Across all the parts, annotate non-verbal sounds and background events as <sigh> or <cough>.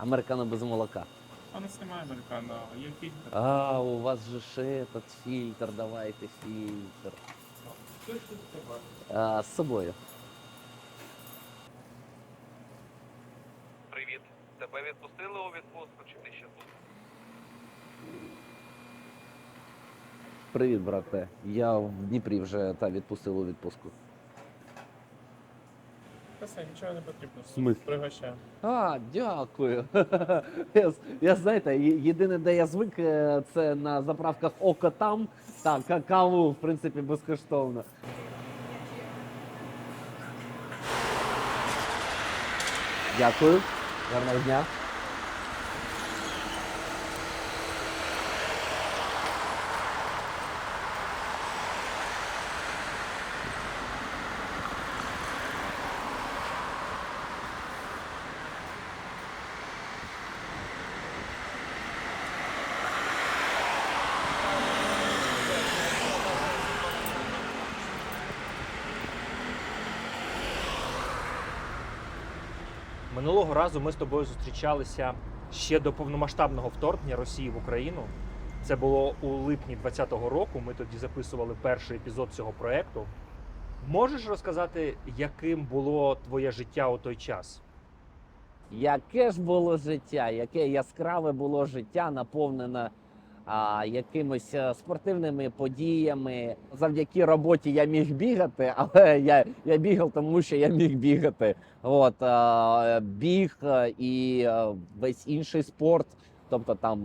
Американо без молока. А нас немає американо, є фільтр. А, у вас же ж этот фильтр, давайте фильтр. Що ж тут тебе? А, з собою. Привіт. Тебе відпустили у відпустку чи ти ще тут? Привіт, брате. Я в Дніпрі вже та відпустив у відпустку. Та все, нічого не потрібно. Смисл? Пригощаю. А, дякую. <laughs> я, я знаєте, є- єдине, де я звик, е, це на заправках Око там. Так, ка- каву, в принципі, безкоштовно. Дякую. Гарного дня. Минулого разу ми з тобою зустрічалися ще до повномасштабного вторгнення Росії в Україну. Це було у липні 2020 року. Ми тоді записували перший епізод цього проекту. Можеш розказати, яким було твоє життя у той час? Яке ж було життя, яке яскраве було життя, наповнене а, якимись е, спортивними подіями. Завдяки роботі я міг бігати, <laughs> але я, я бігав, тому що я міг бігати. От е, біг е, і весь інший спорт. Тобто там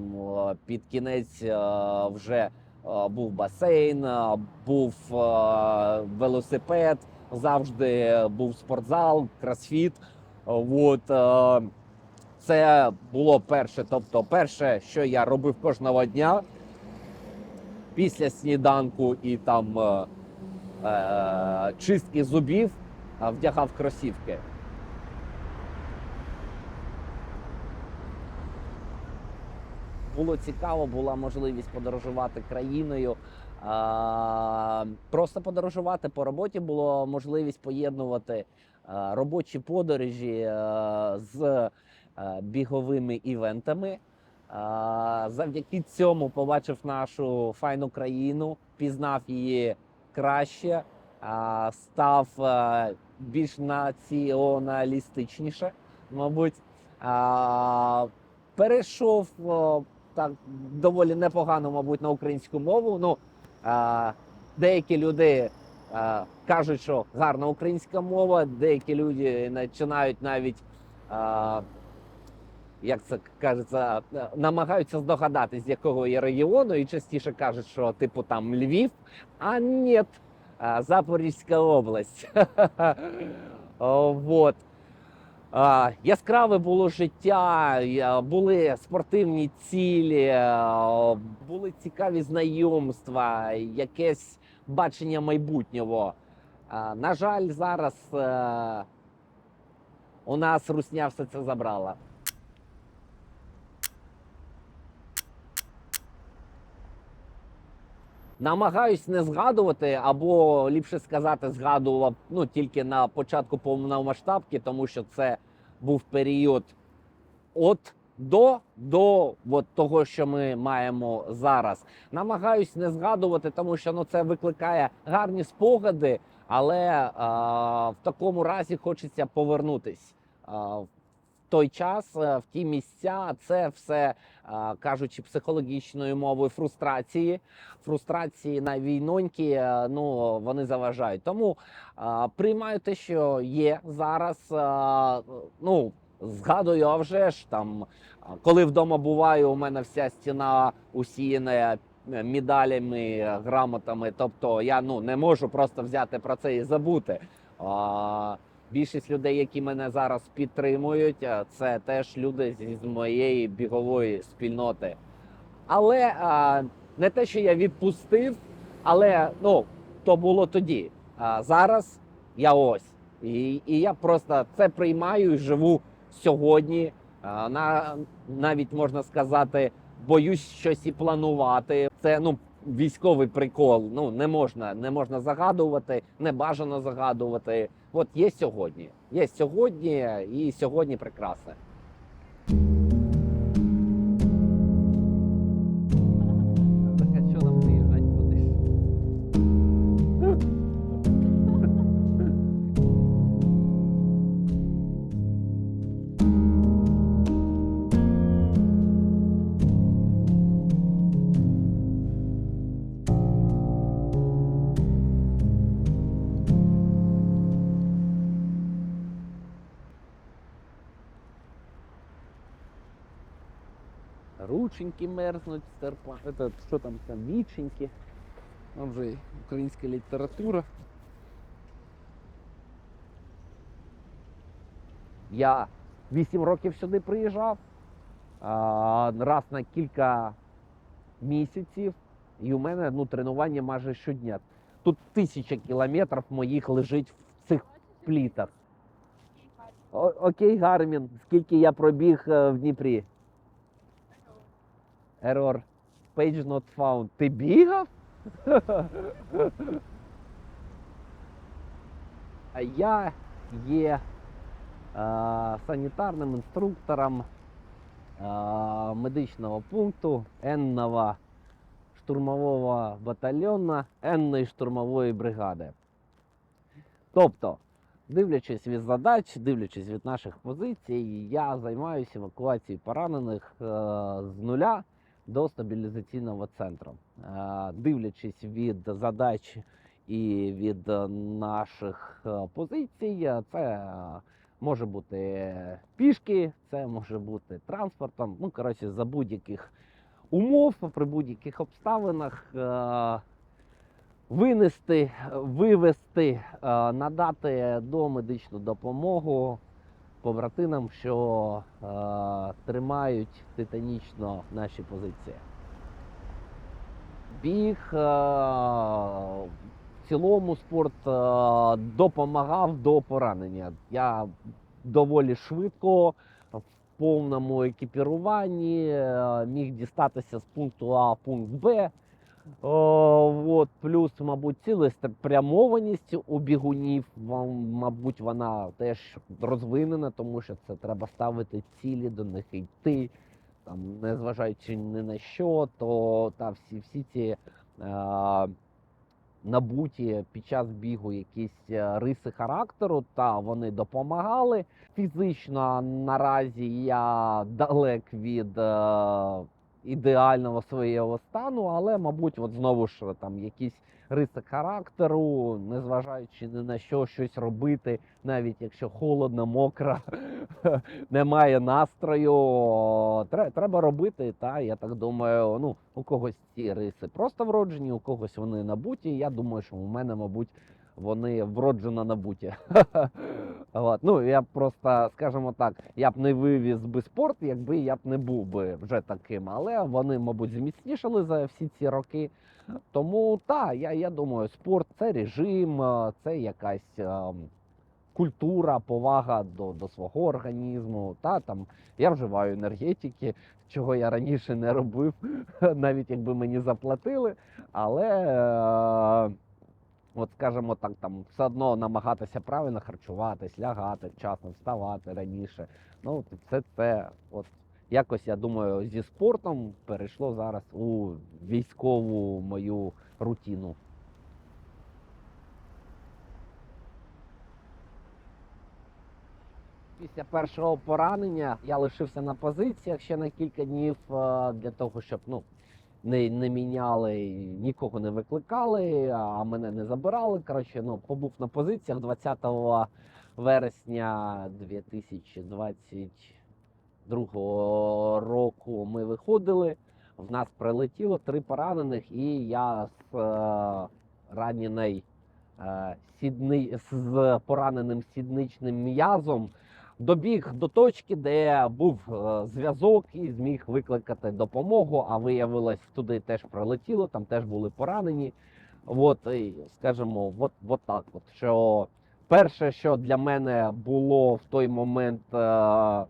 під кінець вже був басейн, був велосипед, завжди був спортзал, кросфіт. От, це було перше. Тобто, перше, що я робив кожного дня після сніданку і там е, е, чистки зубів, е, вдягав кросівки. Було цікаво, була можливість подорожувати країною. А, просто подорожувати по роботі було можливість поєднувати а, робочі подорожі а, з а, біговими івентами. Завдяки цьому побачив нашу файну країну, пізнав її краще, став більш націоналістичніше, мабуть. Перейшов так доволі непогано, мабуть, на українську мову. Ну, деякі люди кажуть, що гарна українська мова, деякі люди починають навіть, як це кажеться, е, намагаються здогадатись, з якого є регіону, і частіше кажуть, що типу там Львів, а ні, Запорізька область. <laughs> Яскраве було життя, були спортивні цілі, були цікаві знайомства, якесь бачення майбутнього. На жаль, зараз е, у нас русня все це забрала. Намагаюсь не згадувати, або ліпше сказати, згадував ну тільки на початку повномасштабки, тому що це був період от до до от того, що ми маємо зараз. Намагаюсь не згадувати, тому що ну це викликає гарні спогади, але а, в такому разі хочеться повернутись. А, в той час, е, в ті місця, це все кажучи психологічною мовою фрустрації. Фрустрації на війноньки, е, ну вони заважають. Тому приймаю те, що є зараз. Ну згадую, а вже ж там, коли вдома буваю, у мене вся стіна усіяна е, медалями, грамотами. Тобто я ну не можу просто взяти про це і забути. Більшість людей, які мене зараз підтримують, е, це теж люди з моєї бігової спільноти. Але а, не те, що я відпустив, але ну то було тоді. А зараз я ось. І, і я просто це приймаю і живу сьогодні. А, на, навіть можна сказати, боюсь щось і планувати. Це ну військовий прикол. Ну не можна, не можна загадувати, не бажано загадувати. От є сьогодні. Є сьогодні, і сьогодні прекрасне. Рученьки мерзнуть, стерпа. Это, що там там, віченьки. Там вже українська література. Я 8 років сюди приїжджав. Раз на кілька місяців. І у мене ну, тренування майже щодня. Тут тисяча кілометрів моїх лежить в цих плітах. О- окей, Гармін, скільки я пробіг е, в Дніпрі? Error. Page not found. Ти бігав? А я є е, санітарним інструктором е, медичного пункту Енного штурмового батальйону Енної штурмової бригади. Тобто, дивлячись від задач, дивлячись від наших позицій, я займаюся евакуацією поранених е, з нуля до стабілізаційного центру. Е, Дивлячись від задач і від наших е, позицій, е, це може бути пішки, це може бути транспортом. Ну, коротше, за будь-яких умов, при будь-яких обставинах. Винести, вивести, надати домедичну допомогу побратинам, що е, тримають титанічно наші позиції. Біг е, в цілому спорт е, допомагав до поранення. Я доволі швидко в повному екіпіруванні е, міг дістатися з пункту А в пункт Б. О, от, плюс, мабуть, цілеспрямованість у бігунів, мабуть, вона теж розвинена, тому що це треба ставити цілі, до них йти. Там, незважаючи ні на що, то та всі, всі ці е, набуті під час бігу якісь е, риси характеру, та вони допомагали. Фізично наразі я далек від е, ідеального свого стану, але, мабуть, от знову ж там якісь риси характеру, незважаючи ні на що щось робити, навіть якщо холодно, мокро, <laughs> немає настрою. тре- Треба робити. Та я так думаю, ну у когось ці риси просто вроджені, у когось вони набуті. Я думаю, що у мене, мабуть, вони вроджено набуті. <laughs> От. Ну, я просто, скажімо так, я б не вивіз би спорт, якби я б не був би вже таким. Але вони, мабуть, зміцнішали за всі ці роки. Тому так, я, я думаю, спорт це режим, е, це якась е, культура, повага до, до свого організму. Та, там, я вживаю енергетики, чого я раніше не робив, <laughs> навіть якби мені заплатили. Але. Е, От, скажімо так, там все одно намагатися правильно харчуватись, лягати вчасно, вставати раніше. Ну, все це, от якось я думаю, зі спортом перейшло зараз у військову мою рутину. Після першого поранення я лишився на позиціях ще на кілька днів е, для того, щоб ну, не, не міняли, нікого не викликали, а мене не забирали. Коротше, ну, побув на позиціях 20 вересня 2022 року ми виходили. В нас прилетіло три поранених, і я з е, ранений, е, сідни, з пораненим сідничним м'язом добіг до точки, де був е, зв'язок і зміг викликати допомогу. А виявилось, туди теж прилетіло, там теж були поранені. От, і, скажімо, от, от так. От, що перше, що для мене було в той момент е, е,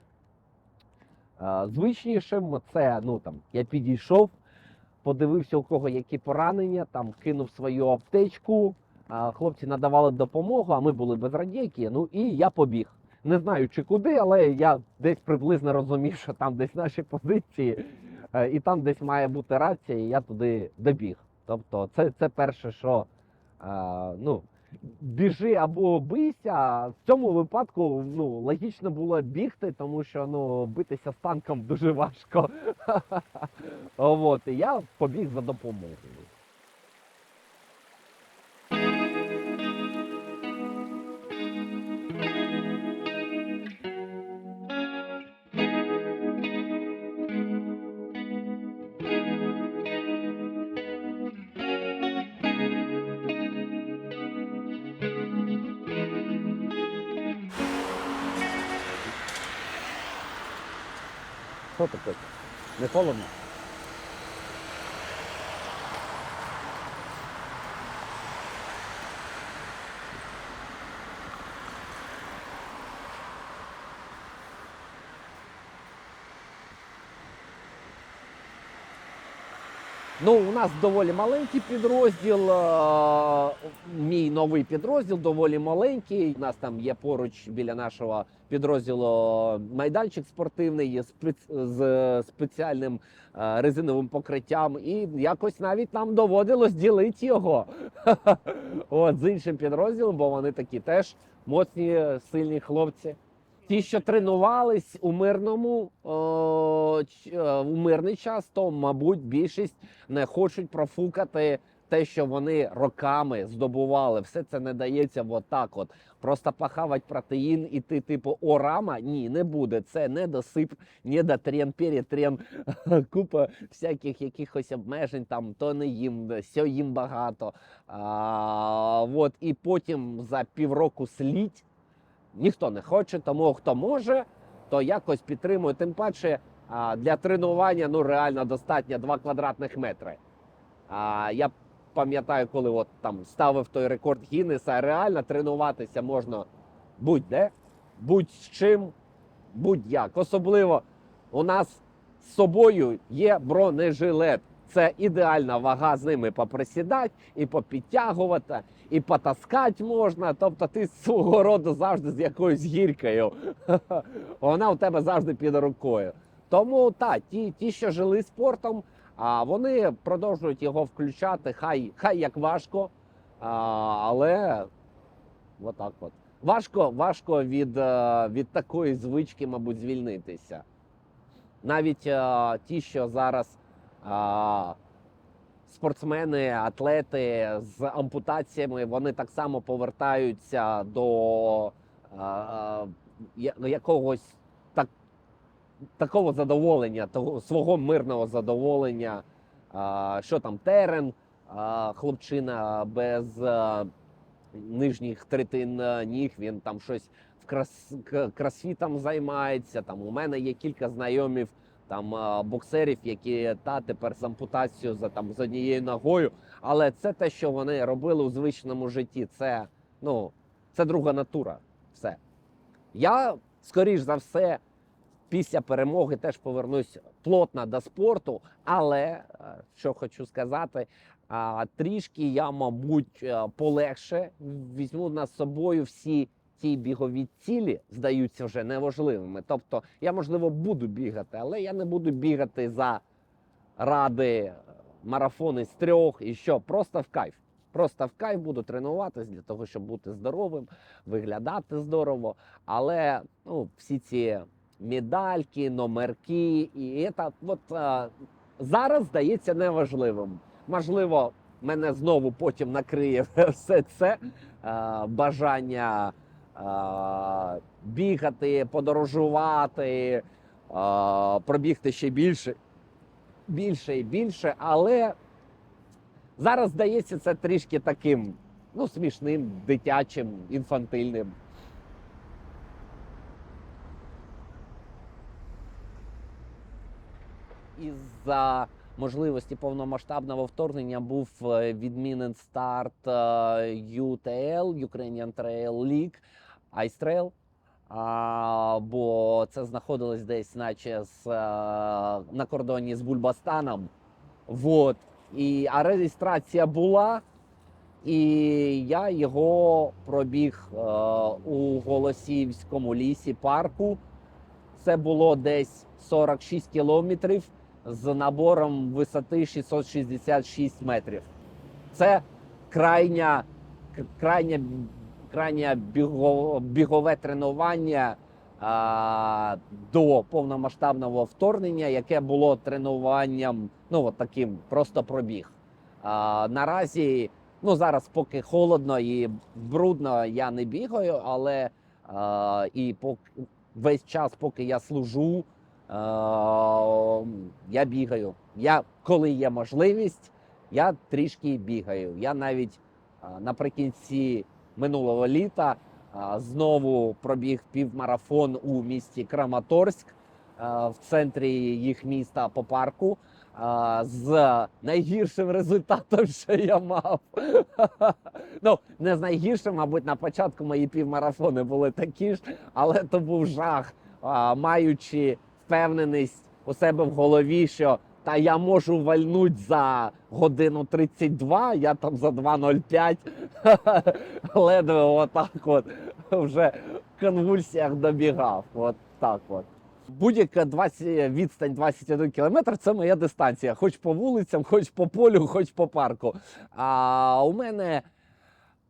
звичнішим, це ну там я підійшов, подивився, у кого які поранення, там кинув свою аптечку. Хлопці надавали допомогу, а ми були без радійки. Ну і я побіг. Не знаю чи куди, але я десь приблизно розумів, що там десь наші позиції, е, і там десь має бути рація, і я туди добіг. Тобто, це, це перше, що е, ну, біжи або бийся. В цьому випадку ну, логічно було бігти, тому що ну, битися з танком дуже важко. <laughs> От, і я побіг за допомогою. Що таке? Не холодно? Ну, у нас доволі маленький підрозділ. Мій новий підрозділ доволі маленький. У нас там є поруч біля нашого підрозділу майданчик спортивний спец- з спеціальним е, резиновим покриттям. І якось навіть нам доводилось ділити його <laughs> От, з іншим підрозділом, бо вони такі теж моцні, сильні хлопці. Ті, що тренувались у мирному е, у мирний час, то мабуть більшість не хочуть профукати те, що вони роками здобували. Все це не дається отак. От просто похавать протеїн, і ти, типу, орама. Ні, не буде. Це не досип, не дотрен, перетрен, <laughs> купа всяких якихось обмежень. Там то не їм, сьо їм багато. А, от, і потім за півроку слідь. Ніхто не хоче, тому хто може, то якось підтримує. Тим паче для тренування ну реально достатньо 2 квадратних метри. А, я пам'ятаю, коли от там ставив той рекорд Гіннеса, реально тренуватися можна будь-де, будь-з чим, будь-як. Особливо у нас з собою є бронежилет. Це ідеальна вага з ними поприсідати і попідтягувати, і потаскати можна. Тобто ти з свого роду завжди з якоюсь гіркою. <laughs> Вона у тебе завжди під рукою. Тому так, ті, ті, що жили спортом, а вони продовжують його включати. Хай, хай як важко, а, але отак от. Важко, важко від, е, від такої звички, мабуть, звільнитися. Навіть е, ті, що зараз а, спортсмени, атлети з ампутаціями, вони так само повертаються до а, я- якогось такого задоволення, того свого мирного задоволення. А, що там терен, а, хлопчина без а, нижніх третин ніг, він там щось в крас, к- кросфітом займається. Там у мене є кілька знайомів там боксерів, які та тепер з ампутацією за там з однією ногою. Але це те, що вони робили у звичному житті. Це ну це друга натура. Все. Я скоріш за все. Після перемоги теж повернусь плотно до спорту, але е, що хочу сказати, трішки я, мабуть, е, полегше візьму на собою всі ті бігові цілі, здаються вже неважливими. Тобто, я можливо буду бігати, але я не буду бігати за ради е, марафони з трьох і що, просто в кайф. Просто в кайф буду тренуватись для того, щоб бути здоровим, виглядати здорово. Але ну, всі ці медальки, номерки, і це от, е, зараз здається неважливим. Можливо, мене знову потім накриє <laughs> все це е, бажання е, бігати, подорожувати, е, пробігти ще більше, більше і більше. Але зараз здається це трішки таким ну, смішним, дитячим, інфантильним. Із-за можливості повномасштабного вторгнення був е, відмінен старт е, UTL, Ukrainian Trail League, Ice Trail. А, бо це знаходилось десь, наче з, е, на кордоні з Бульбастаном. Вот. І, а реєстрація була, і я його пробіг е, у Голосіївському лісі парку. Це було десь 46 кілометрів з набором висоти 666 метрів. Це крайня, крайня, крайня біго- бігове тренування а, до повномасштабного вторгнення, яке було тренуванням, ну от таким просто пробіг. А, наразі, ну зараз поки холодно і брудно, я не бігаю, але а, і поки весь час, поки я служу, я бігаю. Я, коли є можливість, я трішки бігаю. Я навіть е, наприкінці минулого літа е, знову пробіг півмарафон у місті Краматорськ. в центрі їх міста по парку. е, З найгіршим результатом, що я мав. <laughs> Ну, не з найгіршим, мабуть, на початку мої півмарафони були такі ж, але то був жах, маючи впевненість у себе в голові, що та я можу вальнуть за годину 32, я там за 2.05 <laughs> ледве отак от вже в конвульсіях добігав. От так от. Будь-яка 20, відстань 21 кілометр це моя дистанція. Хоч по вулицям, хоч по полю, хоч по парку. А у мене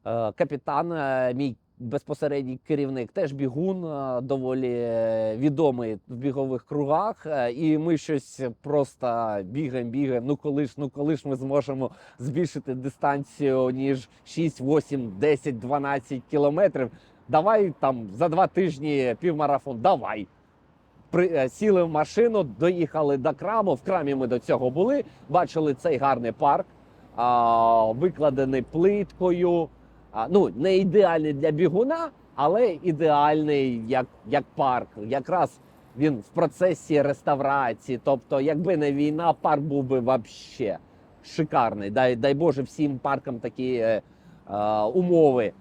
е, капітан, е, мій безпосередній керівник, теж бігун, е, доволі е, відомий в бігових кругах. Е, І ми щось просто бігаємо, бігаємо. Ну коли ж, ну коли ж ми зможемо збільшити дистанцію ніж 6, 8, 10, 12 кілометрів. Давай там за два тижні півмарафон. Давай. При, сіли в машину, доїхали до краму. В крамі ми до цього були. Бачили цей гарний парк, а, викладений плиткою. Ну, не ідеальний для бігуна, але ідеальний як, як парк. Якраз він в процесі реставрації. Тобто, якби не війна, парк був би вообще шикарний. Дай, дай Боже всім паркам такі е, е, умови.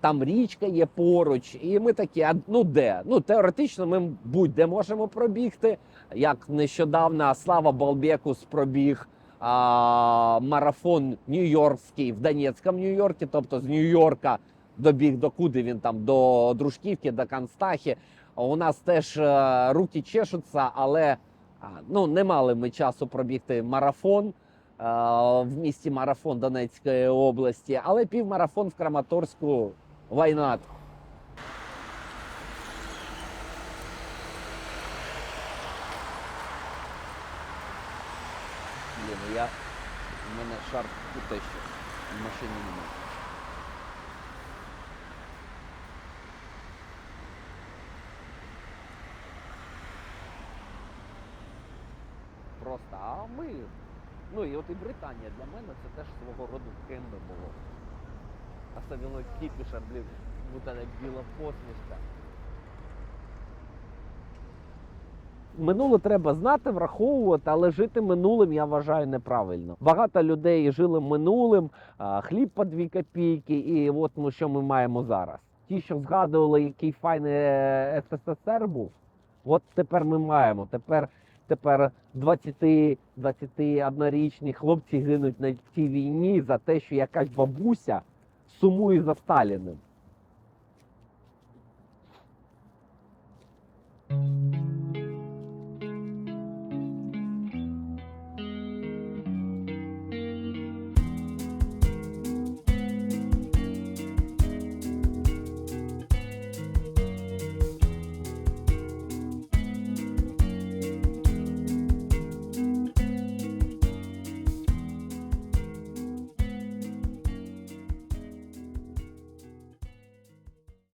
Там річка є поруч, і ми такі, а ну де? Ну теоретично ми будь-де можемо пробігти. Як нещодавно Слава Балбекус пробіг а, марафон Нью-Йоркський в Донецькому Нью-Йоркі, тобто з Нью-Йорка добіг до куди він там, до Дружківки, до Канстахи. У нас теж е, руки чешуться, але а, ну, не мали ми часу пробігти марафон е, в місті Марафон Донецької області, але півмарафон в Краматорську вайнат. Блін, я у мене шар тут ще в машині немає. Просто, а ми. Ну і от і Британія для мене це теж свого роду кемби було. Особливо кіпіша, блін, будь як біла посмішка. Минуле треба знати, враховувати, але жити минулим я вважаю неправильно. Багато людей жили минулим, хліб по дві копійки, і от ми що ми маємо зараз. Ті, що згадували, який файний е, СССР був, от тепер ми маємо. Тепер, тепер 20-21-річні хлопці гинуть на цій війні за те, що якась бабуся сумує за Сталіним.